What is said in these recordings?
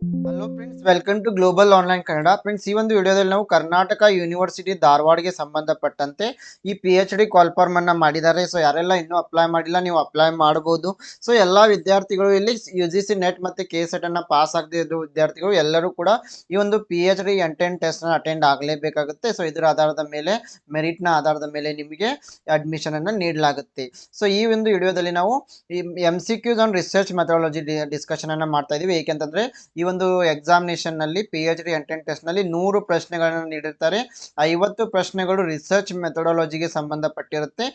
Hello friends welcome to Global Online Kannada friends ಈ ಒಂದು ವಿಡಿಯೋದಲ್ಲಿ ನಾವು ಕರ್ನಾಟಕ ಯೂನಿವರ್ಸಿಟಿ ಧಾರವಾಡಗೆ ಸಂಬಂಧಪಟ್ಟಂತೆ ಈ ಪಿ ಎಚ್ ಡಿ ಕಾಲ್ಫಾರ್ಮ್ ಅನ್ನ ಮಾಡಿದ್ದಾರೆ. ಸೊ ಯಾರೆಲ್ಲ ಇನ್ನೂ ಅಪ್ಲೈ ಮಾಡಿಲ್ಲ, ನೀವು ಅಪ್ಲೈ ಮಾಡಬಹುದು ಸೊ ಎಲ್ಲಾ ವಿದ್ಯಾರ್ಥಿಗಳು ಇಲ್ಲಿ ಯು ಜಿ ಸಿ ನೆಟ್ ಮತ್ತೆ ಕೆ ಸೆಟ್ ಅನ್ನ ಪಾಸ್ ಆಗದೆ ಇರೋ ವಿದ್ಯಾರ್ಥಿಗಳು ಎಲ್ಲರೂ ಕೂಡ ಈ ಒಂದು ಪಿ ಎಚ್ ಡಿ ಎಂಟೆನ್ ಟೆಸ್ಟ್ನ ಅಟೆಂಡ್ ಆಗಲೇಬೇಕಾಗುತ್ತೆ. ಸೊ ಇದರ ಆಧಾರದ ಮೇಲೆ ಮೆರಿಟ್ನ ಆಧಾರದ ಮೇಲೆ ನಿಮಗೆ ಅಡ್ಮಿಷನ್ ಅನ್ನ ನೀಡಲಾಗುತ್ತೆ. ಸೊ ಈ ಒಂದು ವಿಡಿಯೋದಲ್ಲಿ ನಾವು M C Qs on research methodology discussion ಅನ್ನ ಮಾಡ್ತಾ ಇದೀವಿ. ಏಕೆಂತಂದ್ರೆ, ಈ ಒಂದು ಎಕ್ಸಾಮಿನೇಷನ್ನಲ್ಲಿ ಪಿ ಎಚ್ ಡಿ ಎಂಟ್ರೆನ್ ಟೆಸ್ಟ್ನಲ್ಲಿ ನೂರು ಪ್ರಶ್ನೆಗಳನ್ನು ನೀಡಿರ್ತಾರೆ. ಐವತ್ತು ಪ್ರಶ್ನೆಗಳು ರಿಸರ್ಚ್ ಮೆಥಡಾಲಜಿಗೆ ಸಂಬಂಧಪಟ್ಟಿರುತ್ತೆ.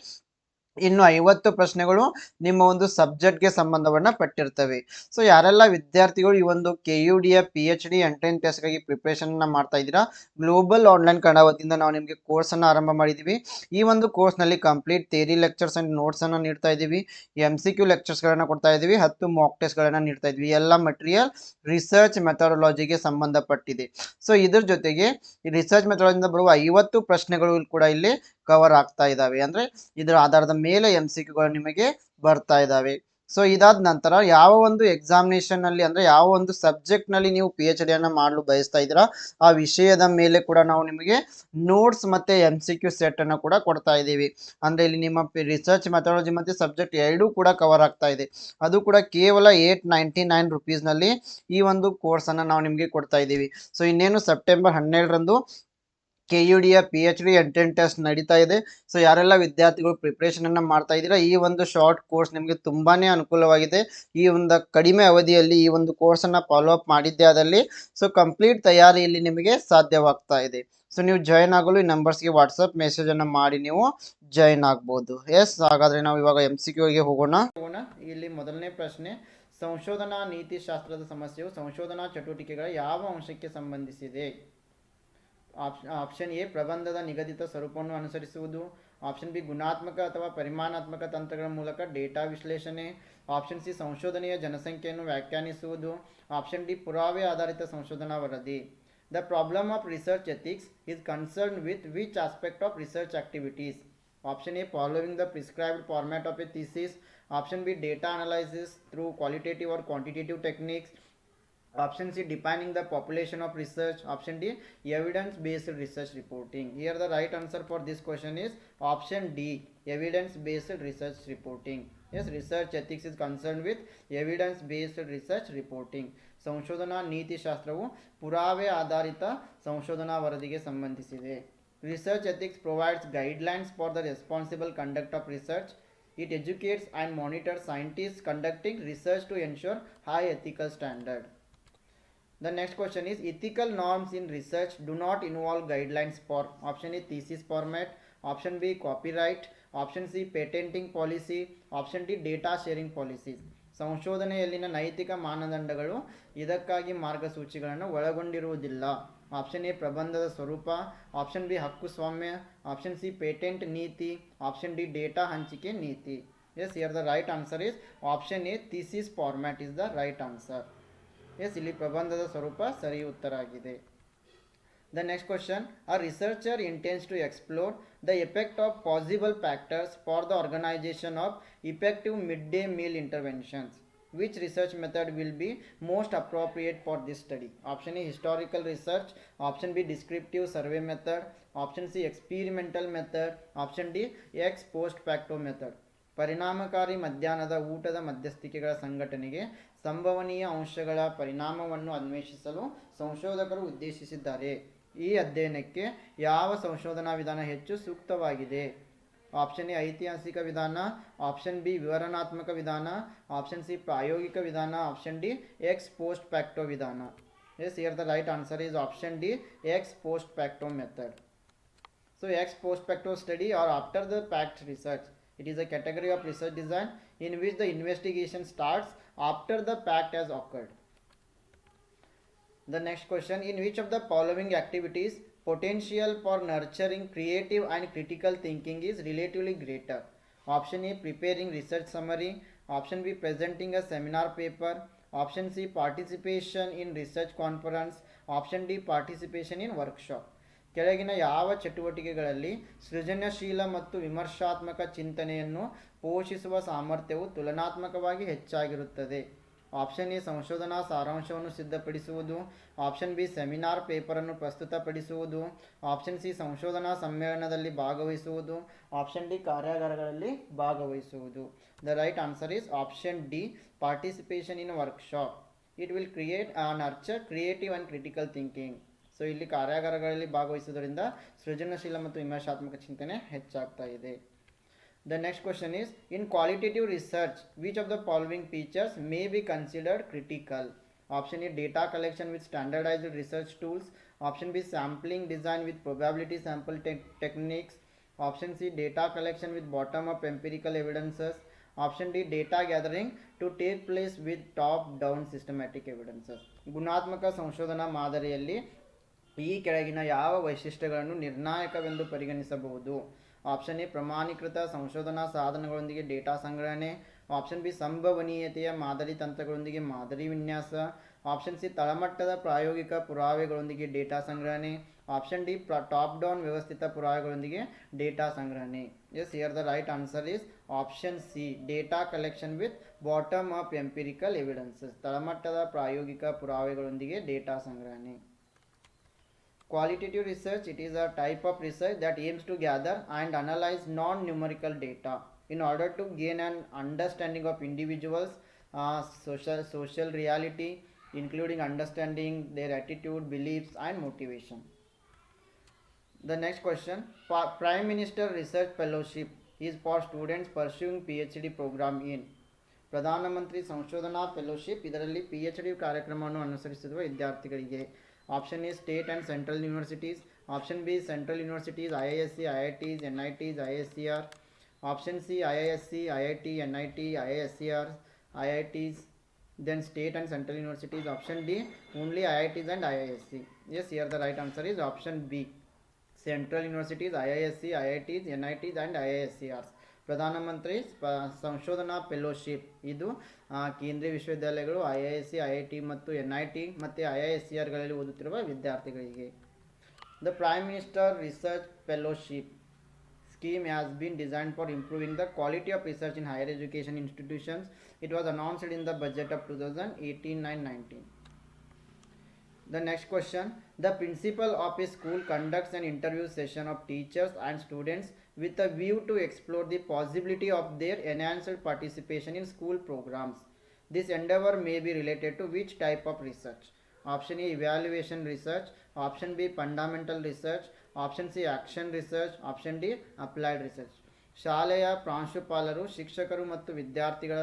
ಇನ್ನು ಐವತ್ತು ಪ್ರಶ್ನೆಗಳು ನಿಮ್ಮ ಒಂದು ಸಬ್ಜೆಕ್ಟ್ಗೆ ಸಂಬಂಧವನ್ನ ಪಟ್ಟಿರ್ತವೆ. ಸೊ ಯಾರೆಲ್ಲ ವಿದ್ಯಾರ್ಥಿಗಳು ಈ ಒಂದು ಕೆ ಯು ಡಿಯ ಪಿ ಎಚ್ ಡಿ ಎಂಟೆನ್ ಟೆಸ್ಟ್ಗಾಗಿ ಪ್ರಿಪ್ರೇಷನ್ ಮಾಡ್ತಾ ಇದ್ದೀರಾ? ಗ್ಲೋಬಲ್ ಆನ್ಲೈನ್ ಕನ್ನಡ ವತಿಯಿಂದ ನಾವು ನಿಮಗೆ ಕೋರ್ಸನ್ನು ಆರಂಭ ಮಾಡಿದ್ದೀವಿ ಈ ಒಂದು ಕೋರ್ಸ್ನಲ್ಲಿ ಕಂಪ್ಲೀಟ್ ಥೇರಿ ಲೆಕ್ಚರ್ಸ್ ಆ್ಯಂಡ್ ನೋಟ್ಸನ್ನು ನೀಡ್ತಾ ಇದ್ದೀವಿ. ಎಂ ಸಿ ಕ್ಯೂ ಲೆಕ್ಚರ್ಸ್ಗಳನ್ನು ಕೊಡ್ತಾ ಇದ್ದೀವಿ. ಹತ್ತು ಮಾಕ್ ಟೆಸ್ಟ್ಗಳನ್ನು ನೀಡ್ತಾ ಇದ್ವಿ ಎಲ್ಲ ಮಟೀರಿಯಲ್ ರಿಸರ್ಚ್ ಮೆಥಡಾಲಜಿಗೆ ಸಂಬಂಧಪಟ್ಟಿದೆ. ಸೊ ಇದ್ರ ಜೊತೆಗೆ ರಿಸರ್ಚ್ ಮೆಥಡಾಲಜಿಯಿಂದ ಬರುವ ಐವತ್ತು ಪ್ರಶ್ನೆಗಳು ಕೂಡ ಇಲ್ಲಿ ಕವರ್ ಆಗ್ತಾ ಇದ್ದಾವೆ. ಅಂದ್ರೆ ಇದರ ಆಧಾರದ ಮೇಲೆ ಎಂ ಸಿ ಕ್ಯೂಗಳು ನಿಮಗೆ ಬರ್ತಾ ಇದ್ದಾವೆ. ಸೊ ಇದಾದ ನಂತರ ಯಾವ ಒಂದು ಎಕ್ಸಾಮಿನೇಷನ್ನಲ್ಲಿ ಅಂದ್ರೆ ಯಾವ ಒಂದು ಸಬ್ಜೆಕ್ಟ್ನಲ್ಲಿ ನೀವು ಪಿ ಎಚ್ ಡಿಯನ್ನ ಮಾಡಲು ಬಯಸ್ತಾ ಇದ್ದೀರಾ, ಆ ವಿಷಯದ ಮೇಲೆ ಕೂಡ ನಾವು ನಿಮಗೆ ನೋಟ್ಸ್ ಮತ್ತೆ ಎಂ ಸಿ ಕ್ಯೂ ಸೆಟ್ ಅನ್ನು ಕೂಡ ಕೊಡ್ತಾ ಇದ್ದೀವಿ. ಅಂದ್ರೆ ಇಲ್ಲಿ ನಿಮ್ಮ ರಿಸರ್ಚ್ ಮೆಥಡಾಲಜಿ ಮತ್ತೆ ಸಬ್ಜೆಕ್ಟ್ ಎರಡೂ ಕೂಡ ಕವರ್ ಆಗ್ತಾ ಇದೆ. ಅದು ಕೂಡ ಕೇವಲ ಏಟ್ ನೈಂಟಿ ನೈನ್ ರುಪೀಸ್ನಲ್ಲಿ ಈ ಒಂದು ಕೋರ್ಸ್ ಅನ್ನ ನಾವು ನಿಮಗೆ ಕೊಡ್ತಾ ಇದ್ದೀವಿ. ಸೊ ಇನ್ನೇನು ಸೆಪ್ಟೆಂಬರ್ ಹನ್ನೆರಡರಂದು K U ಡಿಯ P H D entrance test ನಡೀತಾ ಇದೆ. ಸೊ ಯಾರೆಲ್ಲ ವಿದ್ಯಾರ್ಥಿಗಳು ಪ್ರಿಪ್ರೇಷನ್ ಅನ್ನ ಮಾಡ್ತಾ ಇದ್ದೀರಾ, ಈ ಒಂದು ಶಾರ್ಟ್ ಕೋರ್ಸ್ ನಿಮಗೆ ತುಂಬಾನೇ ಅನುಕೂಲವಾಗಿದೆ. ಈ ಒಂದು ಕಡಿಮೆ ಅವಧಿಯಲ್ಲಿ ಈ ಒಂದು ಕೋರ್ಸ್ ಅನ್ನ ಫಾಲೋ ಅಪ್ ಮಾಡಿದ್ದೆ ಅದರಲ್ಲಿ ಸೊ ಕಂಪ್ಲೀಟ್ ತಯಾರಿಯಲ್ಲಿ ನಿಮಗೆ ಸಾಧ್ಯವಾಗ್ತಾ ಇದೆ. ಸೊ ನೀವು ಜಾಯ್ನ್ ಆಗಲು ಈ ನಂಬರ್ಸ್ಗೆ ವಾಟ್ಸಪ್ ಮೆಸೇಜ್ ಅನ್ನ ಮಾಡಿ, ನೀವು ಜಾಯ್ನ್ ಆಗ್ಬೋದು. ಎಸ್ ಹಾಗಾದ್ರೆ ನಾವು ಇವಾಗ ಎಂ ಸಿ ಕ್ಯೂಗೆ ಹೋಗೋಣ ಹೋಗೋಣ. ಇಲ್ಲಿ ಮೊದಲನೇ ಪ್ರಶ್ನೆ, ಸಂಶೋಧನಾ ನೀತಿಶಾಸ್ತ್ರದ ಸಮಸ್ಯೆಯು ಸಂಶೋಧನಾ ಚಟುವಟಿಕೆಗಳ ಯಾವ ಅಂಶಕ್ಕೆ ಸಂಬಂಧಿಸಿದೆ? ಆಪ್ಷನ್ ಎ ಪ್ರಬಂಧದ ನಿಗದಿತ ಸ್ವರೂಪವನ್ನು ಅನುಸರಿಸುವುದು. ಆಪ್ಷನ್ ಬಿ ಗುಣಾತ್ಮಕ ಅಥವಾ ಪರಿಮಾಣಾತ್ಮಕ ತಂತ್ರಗಳ ಮೂಲಕ ಡೇಟಾ ವಿಶ್ಲೇಷಣೆ. ಆಪ್ಷನ್ ಸಿ ಸಂಶೋಧನೆಯ ಜನಸಂಖ್ಯೆಯನ್ನು ವ್ಯಾಖ್ಯಾನಿಸುವುದು. ಆಪ್ಷನ್ ಡಿ ಪುರಾವೆ ಆಧಾರಿತ ಸಂಶೋಧನಾ ವರದಿ. The problem of research ethics is concern with which aspect of research activities option A following the prescribed format of a thesis option B data analysis through qualitative or quantitative techniques option C depending the population of research option D evidence based research reporting here the right answer for this question is option D evidence based research reporting yes research ethics is concern with evidence based research reporting ಸಂಶೋಧನಾ ನೀತಿಶಾಸ್ತ್ರವು ಪುರಾವೆ ಆಧಾರಿತ ಸಂಶೋಧನಾ ವರದಿಗೆ ಸಂಬಂಧಿಸಿದೆ research ethics provides guidelines for the responsible conduct of research it educates and monitor scientist conducting research to ensure high ethical standard the next question is ethical norms in research do not involve guidelines for option A thesis format, option B copyright, option C patenting policy, option D data sharing policies. ಸಂಶೋಧನೆಯಲ್ಲಿನ ನೈತಿಕ ಮಾನದಂಡಗಳು ಇದಕ್ಕಾಗಿ ಮಾರ್ಗಸೂಚಿಗಳನ್ನು ಒಳಗೊಂಡಿರುವುದಿಲ್ಲ option A ಪ್ರಬಂಧದ ಸ್ವರೂಪ option B ಹಕ್ಕುಸ್ವಾಮ್ಯ option C patent ನೀತಿ ಆಪ್ಷನ್ ಡಿ ಡೇಟಾ ಹಂಚಿಕೆ ನೀತಿ yes here the right answer is option A thesis format is the right answer yes ಇಲ್ಲಿ ಪ್ರಬಂಧದ ಸ್ವರೂಪ ಸರಿ ಉತ್ತರ ಆಗಿದೆ the next question a researcher intends to explore the effect of possible factors for the organization of effective mid day meal interventions which research method will be most appropriate for this study option A historical research option B descriptive survey method option C experimental method option D ex post facto method ಪರಿಣಾಮಕಾರಿ ಮಧ್ಯಾಹ್ನದ ಊಟದ ಮಧ್ಯಸ್ಥಿಕೆಗಳ ಸಂಘಟನೆಗೆ ಸಂಭವನೀಯ ಅಂಶಗಳ ಪರಿಣಾಮವನ್ನು ಅನ್ವೇಷಿಸಲು ಸಂಶೋಧಕರು ಉದ್ದೇಶಿಸಿದ್ದಾರೆ. ಈ ಅಧ್ಯಯನಕ್ಕೆ ಯಾವ ಸಂಶೋಧನಾ ವಿಧಾನ ಹೆಚ್ಚು ಸೂಕ್ತವಾಗಿದೆ? ಆಪ್ಷನ್ ಎ ಐತಿಹಾಸಿಕ ವಿಧಾನ, ಆಪ್ಷನ್ ಬಿ ವಿವರಣಾತ್ಮಕ ವಿಧಾನ, ಆಪ್ಷನ್ ಸಿ ಪ್ರಾಯೋಗಿಕ ವಿಧಾನ, option D ex post facto ವಿಧಾನ. Yes, here the right answer is option D ex post facto method. So, ex post facto study or after the fact research. It is a category of research design in which the investigation starts after the pact has occurred. The next question in which of the following activities potential for nurturing creative and critical thinking is relatively greater? Option a preparing research summary. Option b presenting a seminar paper. Option c participation in research conference. Option d participation in workshop ಕೆಳಗಿನ ಯಾವ ಚಟುವಟಿಕೆಗಳಲ್ಲಿ ಸೃಜನಶೀಲ ಮತ್ತು ವಿಮರ್ಶಾತ್ಮಕ ಚಿಂತನೆಯನ್ನು ಪೋಷಿಸುವ ಸಾಮರ್ಥ್ಯವು ತುಲನಾತ್ಮಕವಾಗಿ ಹೆಚ್ಚಾಗಿರುತ್ತದೆ? ಆಪ್ಷನ್ ಎ, ಸಂಶೋಧನಾ ಸಾರಾಂಶವನ್ನು ಸಿದ್ಧಪಡಿಸುವುದು. ಆಪ್ಷನ್ ಬಿ, ಸೆಮಿನಾರ್ ಪೇಪರನ್ನು ಪ್ರಸ್ತುತಪಡಿಸುವುದು. ಆಪ್ಷನ್ ಸಿ, ಸಂಶೋಧನಾ ಸಮ್ಮೇಳನದಲ್ಲಿ ಭಾಗವಹಿಸುವುದು. ಆಪ್ಷನ್ ಡಿ, ಕಾರ್ಯಾಗಾರಗಳಲ್ಲಿ ಭಾಗವಹಿಸುವುದು. The right answer is option D, participation in workshop. It will create nurture creative and critical thinking. So ಇಲ್ಲಿ ಕಾರ್ಯಾಗಾರಗಳಲ್ಲಿ ಭಾಗವಹಿಸುವುದರಿಂದ ಸೃಜನಶೀಲ ಮತ್ತು ವಿಮರ್ಶಾತ್ಮಕ ಚಿಂತನೆ ಹೆಚ್ಚಾಗ್ತಾ ಇದೆ. The next question is in qualitative research which of the following features may be considered critical option A data collection with standardized research tools option B sampling design with probability sample techniques option C data collection with bottom up empirical evidences option D data gathering to take place with top down systematic evidences ಗುಣಾತ್ಮಕ ಸಂಶೋಧನಾ ಮಾದರಿಯಲ್ಲಿ ಈ ಕೆಳಗಿನ ಯಾವ ವೈಶಿಷ್ಟ್ಯಗಳನ್ನು ನಿರ್ಣಾಯಕವೆಂದು ಪರಿಗಣಿಸಬಹುದು? Option A, ಪ್ರಮಾಣೀಕೃತ ಸಂಶೋಧನಾ ಸಾಧನಗಳೊಂದಿಗೆ ಡೇಟಾ ಸಂಗ್ರಹಣೆ. ಆಪ್ಷನ್ ಬಿ, ಸಂಭವನೀಯತೆಯ ಮಾದರಿ ತಂತ್ರಗಳೊಂದಿಗೆ ಮಾದರಿ ವಿನ್ಯಾಸ. ಆಪ್ಷನ್ ಸಿ, ತಳಮಟ್ಟದ ಪ್ರಾಯೋಗಿಕ ಪುರಾವೆಗಳೊಂದಿಗೆ ಡೇಟಾ ಸಂಗ್ರಹಣೆ. ಆಪ್ಷನ್ ಡಿ ಟಾಪ್ ಡೌನ್ ವ್ಯವಸ್ಥಿತ ಪುರಾವೆಗಳೊಂದಿಗೆ ಡೇಟಾ ಸಂಗ್ರಹಣೆ. Yes, here the right answer is option C, data collection with bottom of empirical evidences. ತಳಮಟ್ಟದ ಪ್ರಾಯೋಗಿಕ ಪುರಾವೆಗಳೊಂದಿಗೆ ಡೇಟಾ ಸಂಗ್ರಹಣೆ. Qualitative research, it is a type of research that aims to gather and analyze non-numerical data in order to gain an understanding of individuals, uh, social, social reality, including understanding their attitude, beliefs and motivation. The next question, Prime Minister Research Fellowship is for students pursuing PhD program in ಪ್ರಧಾನಮಂತ್ರಿ ಸಂಶೋಧನಾ fellowship ಇದರಲ್ಲಿ P H D ಕಾರ್ಯಕ್ರಮವನ್ನು ಅನುಸರಿಸಿರುವ ವಿದ್ಯಾರ್ಥಿಗಳಿಗೆ Option A state and central universities. Option B central universities IISC, IITs, NITs, ISCR. Option C IISC, IIT, NIT, ISCR, IITs. Then state and central universities. Option D only IITs and IISC. Yes, here the right answer is option B. Central universities, IISC, IITs, NITs and IISCRs. ಪ್ರಧಾನಮಂತ್ರಿ ಸಂಶೋಧನಾ fellowship. ಇದು ಕೇಂದ್ರೀಯ ವಿಶ್ವವಿದ್ಯಾಲಯಗಳು, I I S C, I I T ಮತ್ತು N I T ಮತ್ತು I I S C ಆರ್ಗಳಲ್ಲಿ ಓದುತ್ತಿರುವ ವಿದ್ಯಾರ್ಥಿಗಳಿಗೆ. The prime minister research fellowship scheme has been design for improving the quality of research in higher education institutions it was announced in the budget of two thousand eighteen nine nineteen the next question the principal of a school conducts and interview session of teachers and students with a view to explore the possibility of their enhanced participation in school programs. This endeavor may be related to which type of research? Option A evaluation research, option B fundamental research, option C action research option D applied research ಶಾಲೆಯ ಪ್ರಾಂಶುಪಾಲರು ಶಿಕ್ಷಕರು ಮತ್ತು ವಿದ್ಯಾರ್ಥಿಗಳ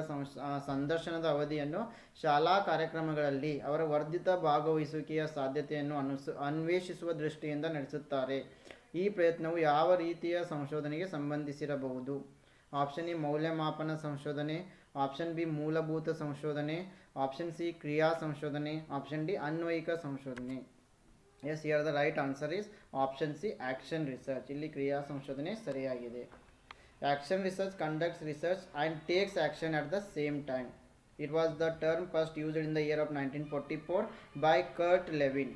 ಸಂದರ್ಶನದ ಅವಧಿಯನ್ನು ಶಾಲಾ ಕಾರ್ಯಕ್ರಮಗಳಲ್ಲಿ ಅವರ ವರ್ಧಿತ ಭಾಗವಹಿಸುವಿಕೆಯ ಸಾಧ್ಯತೆಯನ್ನು ಅನ್ವೇಷಿಸುವ ದೃಷ್ಟಿಯಿಂದ ನಡೆಸುತ್ತಾರೆ ಈ ಪ್ರಯತ್ನವು ಯಾವ ರೀತಿಯ ಸಂಶೋಧನೆಗೆ ಸಂಬಂಧಿಸಿರಬಹುದು? ಆಪ್ಷನ್ ಎ ಮೌಲ್ಯಮಾಪನ ಸಂಶೋಧನೆ, ಆಪ್ಷನ್ ಬಿ ಮೂಲಭೂತ ಸಂಶೋಧನೆ, ಆಪ್ಷನ್ ಸಿ ಕ್ರಿಯಾ ಸಂಶೋಧನೆ, ಆಪ್ಷನ್ ಡಿ ಅನ್ವಯಿಕ ಸಂಶೋಧನೆ. Yes here the right answer is option C action research. ಇಲ್ಲಿ ಕ್ರಿಯಾ ಸಂಶೋಧನೆ ಸರಿಯಾಗಿದೆ. Action research conducts research and takes action at the same time. It was the term first used in the year of nineteen forty four by Kurt Lewin.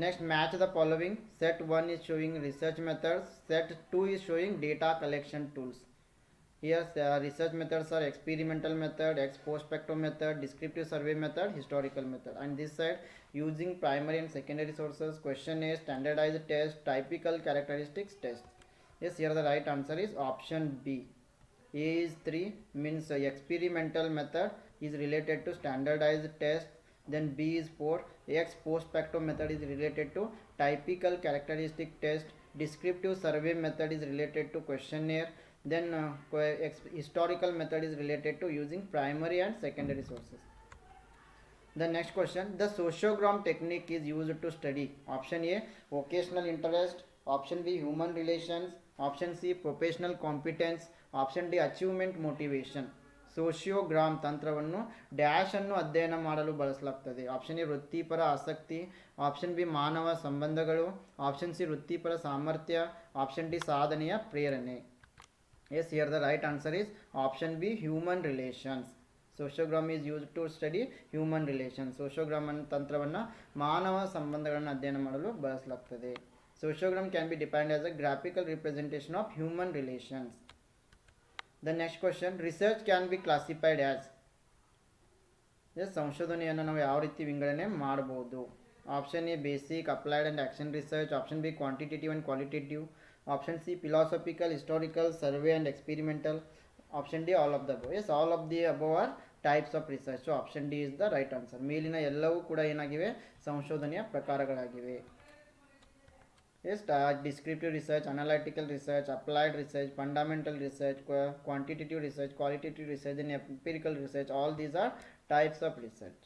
Next, match the following. Set 1 is showing research methods. Set 2 is showing data collection tools. Here, uh, research methods are experimental method, ex post facto method, descriptive survey method, historical method. And this side, using primary and secondary sources, questionnaire, standardized test, typical characteristics test. Yes, here the right answer is option B. A is 3 means experimental method is related to standardized test then B is 4 X post facto method is related to typical characteristic test. Descriptive survey method is related to questionnaire. Then uh, historical method is related to using primary and secondary sources. The next question. The sociogram technique is used to study. Option A vocational interest. Option B human relations. Option C professional competence. Option D achievement motivation sociogram ತಂತ್ರವನ್ನು dash ಅನ್ನು ಅಧ್ಯಯನ ಮಾಡಲು ಬಳಸಲಾಗ್ತದೆ. Option A, ವೃತ್ತಿಪರ ಆಸಕ್ತಿ. Option B, ಮಾನವ ಸಂಬಂಧಗಳು. Option C, ವೃತ್ತಿಪರ ಸಾಮರ್ಥ್ಯ. ಆಪ್ಷನ್ ಡಿ, ಸಾಧನೆಯ ಪ್ರೇರಣೆ. Yes, here the right answer is option B, human relations. Sociogram is use to study human relation sociogram ತಂತ್ರವನ್ನು ಮಾನವ ಸಂಬಂಧಗಳನ್ನು ಅಧ್ಯಯನ ಮಾಡಲು ಬಳಸಲಾಗ್ತದೆ. Sociogram can be depend as a graphical representation of human relations. The next question research can be classified as yes ಸಂಶೋಧನೆಯನ್ನು ನಾವು ಯಾವ ರೀತಿ ವಿಂಗಡಣೆ ಮಾಡ್ಬೋದು option A basic applied and action research option B quantitative and qualitative option C philosophical historical survey and experimental option D all of the above yes all of the above are types of research so option D is the right answer ಮೇಲಿನ ಎಲ್ಲವೂ ಕೂಡ ಏನಾಗಿವೆ? ಸಂಶೋಧನೆಯ ಪ್ರಕಾರಗಳಾಗಿವೆ. Yes descriptive research, analytical research applied research fundamental research quantitative research qualitative research and empirical research All these are types of research.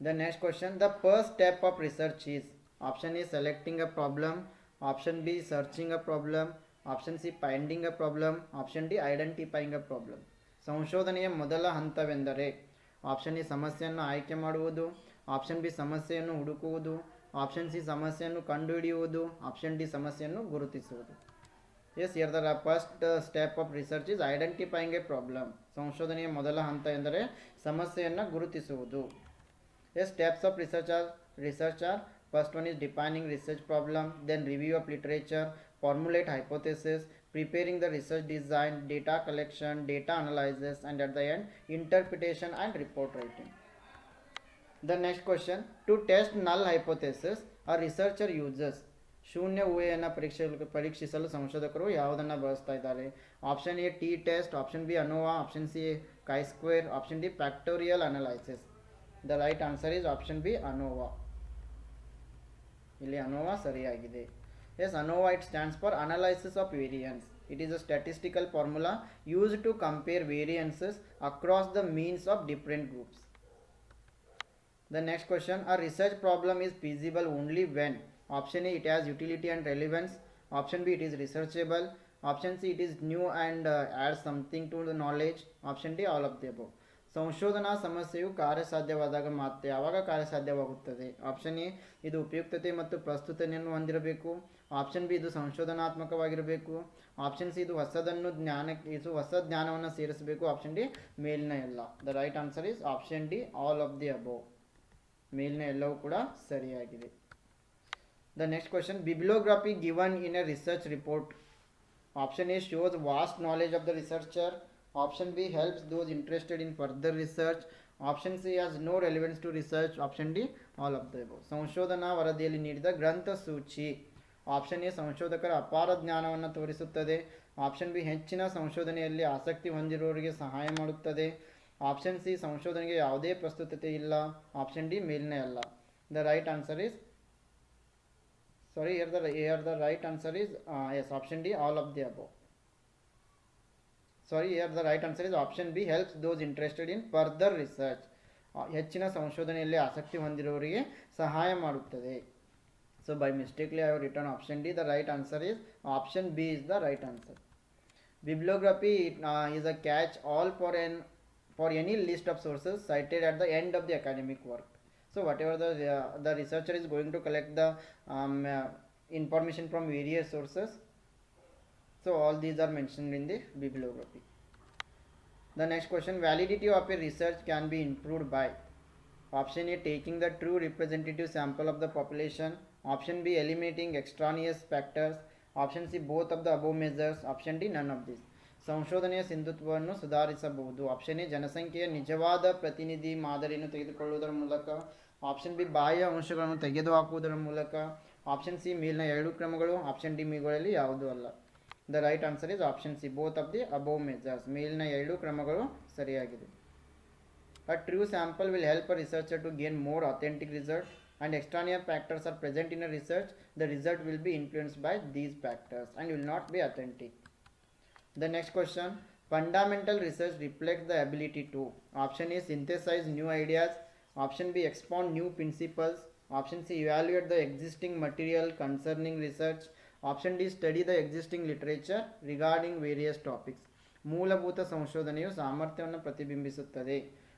The next question the first step of research is option A selecting a problem, option B searching a problem, option C finding a problem, option D identifying a problem. ಸಂಶೋಧನೆಯ ಮೊದಲ ಹಂತವೆಂದರೆ option A ಸಮಸ್ಯೆಯನ್ನು ಆಯ್ಕೆ ಮಾಡುವುದು option B ಸಮಸ್ಯೆಯನ್ನು ಹುಡುಕುವುದು option C ಸಮಸ್ಯೆಯನ್ನು ಕಂಡುಹಿಡಿಯುವುದು. ಆಪ್ಷನ್ ಡಿ ಸಮಸ್ಯೆಯನ್ನು ಗುರುತಿಸುವುದು. ಎಸ್ ಇರ್ತಾರೆ first step of research is identifying a problem ಸಂಶೋಧನೆಯ ಮೊದಲ ಹಂತ ಎಂದರೆ ಸಮಸ್ಯೆಯನ್ನು ಗುರುತಿಸುವುದು. Yes steps of research are research are first one is defining research problem then review of literature formulate hypothesis preparing the research design data collection data analysis, and at the end interpretation and report writing. The next question. To test null hypothesis, a researcher uses ಶೂನ್ಯ ಊಹೆಯನ್ನು ಪರೀಕ್ಷೆ ಪರೀಕ್ಷಿಸಲು ಸಂಶೋಧಕರು ಯಾವುದನ್ನು ಬಳಸ್ತಾ ಇದ್ದಾರೆ? Option A T test option B ANOVA option C chi square option D factorial analysis the right answer is option B ANOVA ಇಲ್ಲಿ ANOVA ಸರಿಯಾಗಿದೆ. Yes ANOVA it stands for analysis of variance it is a statistical formula use to compare variances across the means of different groups The next question A research problem is feasible only when option A it has utility and relevance, option B it is researchable, option C it is new and uh, adds something to the knowledge, option D all of the above. ಸಂಶೋಧನಾ ಸಮಸ್ಯೆಯು ಕಾರ್ಯಸಾಧ್ಯವಾದಾಗ ಮಾತ್ರ ಯಾವಾಗ ಕಾರ್ಯಸಾಧ್ಯವಾಗುತ್ತದೆ option A ಇದು ಉಪಯುಕ್ತತೆ ಮತ್ತು ಪ್ರಸ್ತುತತೆಯನ್ನು ಹೊಂದಿರಬೇಕು option B ಇದು ಸಂಶೋಧನಾತ್ಮಕವಾಗಿರಬೇಕು option C ಇದು ಹೊಸದನ್ನು ಜ್ಞಾನಕ್ಕೆ ಇದು ಹೊಸ ಜ್ಞಾನವನ್ನು ಸೇರಿಸಬೇಕು ಆಪ್ಷನ್ ಡಿ ಮೇಲಿನ ಎಲ್ಲ the right answer is option D all of the above ಮೇಲಿನ ಎಲ್ಲವೂ ಕೂಡ ಸರಿಯಾಗಿದೆ. The next question bibliography given in a research report option A shows vast knowledge of the researcher option B helps those interested in further research option C has no relevance to research option D all of the ಸಂಶೋಧನಾ ವರದಿಯಲ್ಲಿ ನೀಡಿದ ಗ್ರಂಥ ಸೂಚಿ. Option A ಸಂಶೋಧಕರ ಅಪಾರ ಜ್ಞಾನವನ್ನು ತೋರಿಸುತ್ತದೆ. Option B ಹೆಚ್ಚಿನ ಸಂಶೋಧನೆಯಲ್ಲಿ ಆಸಕ್ತಿ ಹೊಂದಿರುವವರಿಗೆ ಸಹಾಯ ಮಾಡುತ್ತದೆ. ಆಪ್ಷನ್ ಸಿ ಸಂಶೋಧನೆಗೆ ಯಾವುದೇ ಪ್ರಸ್ತುತತೆ ಇಲ್ಲ. ಆಪ್ಷನ್ ಡಿ ಮೇಲ್ನೇ ಅಲ್ಲ. The right answer is sorry here the here the right answer is yes option D all of the above sorry here the right answer is option B helps those interested in further research ಹೆಚ್ಚಿನ ಸಂಶೋಧನೆಯಲ್ಲಿ ಆಸಕ್ತಿ ಹೊಂದಿರುವವರಿಗೆ ಸಹಾಯ ಮಾಡುತ್ತದೆ. So by mistakely I return option D the right answer is option B is the right answer bibliography is a catch all for an for any list of sources cited at the end of the academic work. So whatever the, uh, the researcher is going to collect the um, uh, information from various sources. So all these are mentioned in the bibliography. The next question, validity of a research can be improved by option A taking the true representative sample of the population, option B eliminating extraneous factors, option C both of the above measures, option D none of these. ಸಂಶೋಧನೆಯ ಸಿಂಧುತ್ವವನ್ನು ಸುಧಾರಿಸಬಹುದು. Option A, ಜನಸಂಖ್ಯೆಯ ನಿಜವಾದ ಪ್ರತಿನಿಧಿ ಮಾದರಿಯನ್ನು ತೆಗೆದುಕೊಳ್ಳುವುದರ ಮೂಲಕ. Option B, ಬಾಹ್ಯ ಅಂಶಗಳನ್ನು ತೆಗೆದುಹಾಕುವುದರ ಮೂಲಕ. ಆಪ್ಷನ್ ಸಿ, ಮೇಲಿನ ಎರಡು ಕ್ರಮಗಳು. ಆಪ್ಷನ್ ಡಿ, ಮೀಗಳಲ್ಲಿ ಯಾವುದೂ ಅಲ್ಲ. The right answer is option C both of the above measures ಮೇಲಿನ ಎರಡು ಕ್ರಮಗಳು ಸರಿಯಾಗಿದೆ. A true sample will help a researcher to gain more authentic result and extraneous factors are present in a research the result will be influenced by these factors and will not be authentic. The next question Fundamental research reflects the ability to option A synthesize new ideas, option B expound new principles, option C evaluate the existing material concerning research, option D study the existing literature regarding various topics. ಮೂಲಭೂತ ಸಂಶೋಧನೆಯು ಸಾಮರ್ಥ್ಯವನ್ನು ಪ್ರತಿಬಿಂಬಿಸುತ್ತದೆ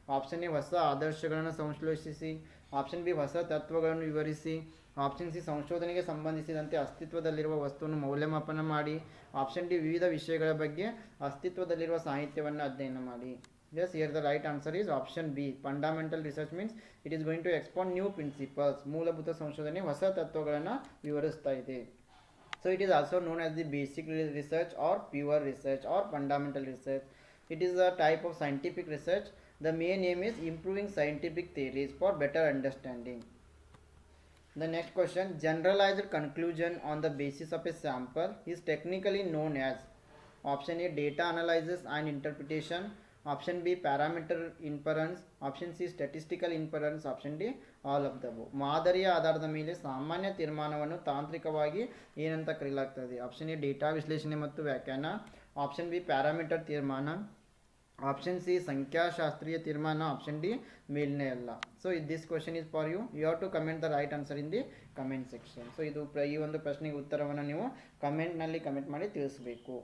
option A ಹೊಸ ಆದರ್ಶಗಳನ್ನು ಸಂಶ್ಲೇಷಿಸಿ option B ಹೊಸ ತತ್ವಗಳನ್ನು ವಿವರಿಸಿ option C ಸಂಶೋಧನೆಗೆ ಸಂಬಂಧಿಸಿದಂತೆ ಅಸ್ತಿತ್ವದಲ್ಲಿರುವ ವಸ್ತುವನ್ನು ಮೌಲ್ಯಮಾಪನ ಮಾಡಿ, ಆಪ್ಷನ್ ಡಿ ವಿವಿಧ ವಿಷಯಗಳ ಬಗ್ಗೆ ಅಸ್ತಿತ್ವದಲ್ಲಿರುವ ಸಾಹಿತ್ಯವನ್ನು ಅಧ್ಯಯನ ಮಾಡಿ. As here the right answer is option B fundamental research means it is going to expand new principles ಮೂಲಭೂತ ಸಂಶೋಧನೆ ಹೊಸ ತತ್ವಗಳನ್ನು ವಿವರಿಸ್ತಾ ಇದೆ. So it is also known as the basic research or pure research or fundamental research it is a type of scientific research the main aim is improving scientific theories for better understanding The next question generalized conclusion on the basis of a sample is technically known as option A data analysis and interpretation option B parameter inference option C statistical inference option D all of the above ಮಾದರಿಯ ಆಧಾರದ ಮೇಲೆ ಸಾಮಾನ್ಯ ತೀರ್ಮಾನವನ್ನು ತಾಂತ್ರಿಕವಾಗಿ ಏನಂತ ಕರೆಯಲಾಗ್ತದೆ option A data ವಿಶ್ಲೇಷಣೆ ಮತ್ತು ವ್ಯಾಖ್ಯಾನ ಆಪ್ಷನ್ ಬಿ ಆಪ್ಷನ್ ಸಿ ಸಂಖ್ಯಾಶಾಸ್ತ್ರೀಯ ತೀರ್ಮಾನ ಆಪ್ಷನ್ ಡಿ ಮೇಲ್ನೇ ಅಲ್ಲ so this question is for you you have to comment the right answer in the comment section so ಇದು ಈ ಒಂದು ಪ್ರಶ್ನೆಗೆ ಉತ್ತರವನ್ನು ನೀವು ಕಮೆಂಟ್ನಲ್ಲಿ ಕಮೆಂಟ್ ಮಾಡಿ ತಿಳಿಸಬೇಕು.